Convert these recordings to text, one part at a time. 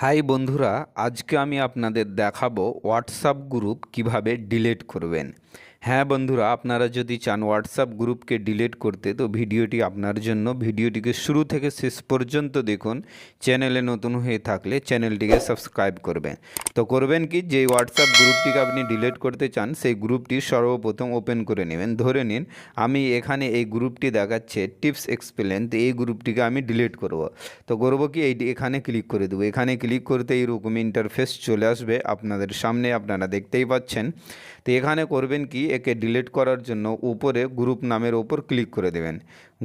High বন্ধুরা আজকে আমি আপনাদের দেখাবো হোয়াটসঅ্যাপ গ্রুপ কীভাবে ডিলিট করবেন। হ্যাঁ বন্ধুরা, আপনারা যদি চান হোয়াটসঅ্যাপ গ্রুপকে ডিলিট করতে, তো ভিডিওটি আপনার জন্য। ভিডিওটিকে শুরু থেকে শেষ পর্যন্ত দেখুন। চ্যানেলে নতুন হয়ে থাকলে চ্যানেলটিকে সাবস্ক্রাইব করবেন। তো করবেন কি? যে হোয়াটসঅ্যাপ গ্রুপটিকে আপনি ডিলিট করতে চান, সেই গ্রুপটি সর্বপ্রথম ওপেন করে নেবেন। ধরে নিন, আমি এখানে এই গ্রুপটি দেখাচ্ছে টিপস এক্সপ্লেন তো এই গ্রুপটিকে আমি ডিলিট করব। তো করব কি? এই এখানে ক্লিক করে দেবো। এখানে ক্লিক করতে এইরকম ইন্টারফেস চলে আসবে। আপনাদের সামনে আপনারা দেখতেই পাচ্ছেন। তো এখানে করবেন কি? একে ডিলিট করার জন্য উপরে গ্রুপ নামের ওপর ক্লিক করে দেবেন।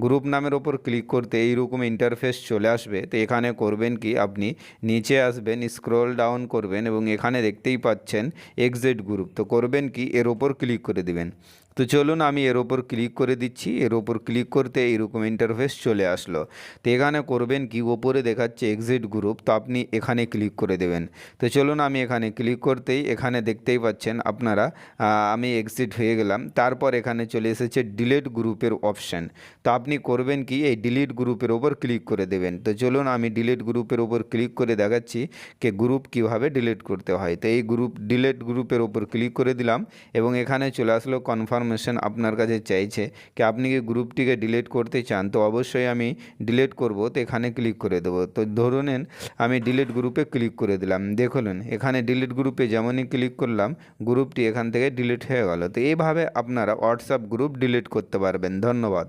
গ্রুপ নামের ওপর ক্লিক করতে এইরকম ইন্টারফেস চলে আসবে। তো এখানে করবেন কি? আপনি নিচে আসবেন স্ক্রল ডাউন করবেন এবং এখানে দেখতেই পাচ্ছেন এক্সিট গ্রুপ তো করবেন কি? এর ওপর ক্লিক করে দেবেন। তো চলুন আমি এর ওপর ক্লিক করে দিচ্ছি। এর ওপর ক্লিক করতে এইরকম ইন্টারফেস চলে আসলো। তো এখানে করবেন কি? ওপরে দেখাচ্ছে এক্সিট গ্রুপ তো আপনি এখানে ক্লিক করে দেবেন। তো চলুন আমি এখানে ক্লিক করতেই এখানে দেখতেই পাচ্ছেন আপনারা আমি এক্সিট হয়ে গেলাম। তারপর এখানে চলে এসেছে ডিলিট গ্রুপের অপশান তো আপনি করবেন কি? এই ডিলিট গ্রুপের ওপর ক্লিক করে দেবেন। তো চলুন আমি ডিলিট গ্রুপের ওপর ক্লিক করে দেখাচ্ছি কে গ্রুপ কীভাবে ডিলিট করতে হয়। তো এই গ্রুপ ডিলিট গ্রুপের ওপর ক্লিক করে দিলাম এবং এখানে চলে আসলো কনফার্মেশন আপনার কাছে চাইছে। কি আপনি কি গ্রুপটিকে ডিলিট করতে চান? তো অবশ্যই আমি ডিলিট করব। তো এখানে ক্লিক করে দেবো। তো ধরে নেন আমি ডিলিট গ্রুপে ক্লিক করে দিলাম। দেখলেন এখানে ডিলিট গ্রুপে যেমনই ক্লিক করলাম গ্রুপটি এখান থেকে ডিলিট হয়ে গেল। তো এইভাবে আপনারা হোয়াটসঅ্যাপ গ্রুপ ডিলিট করতে পারবেন। ধন্যবাদ।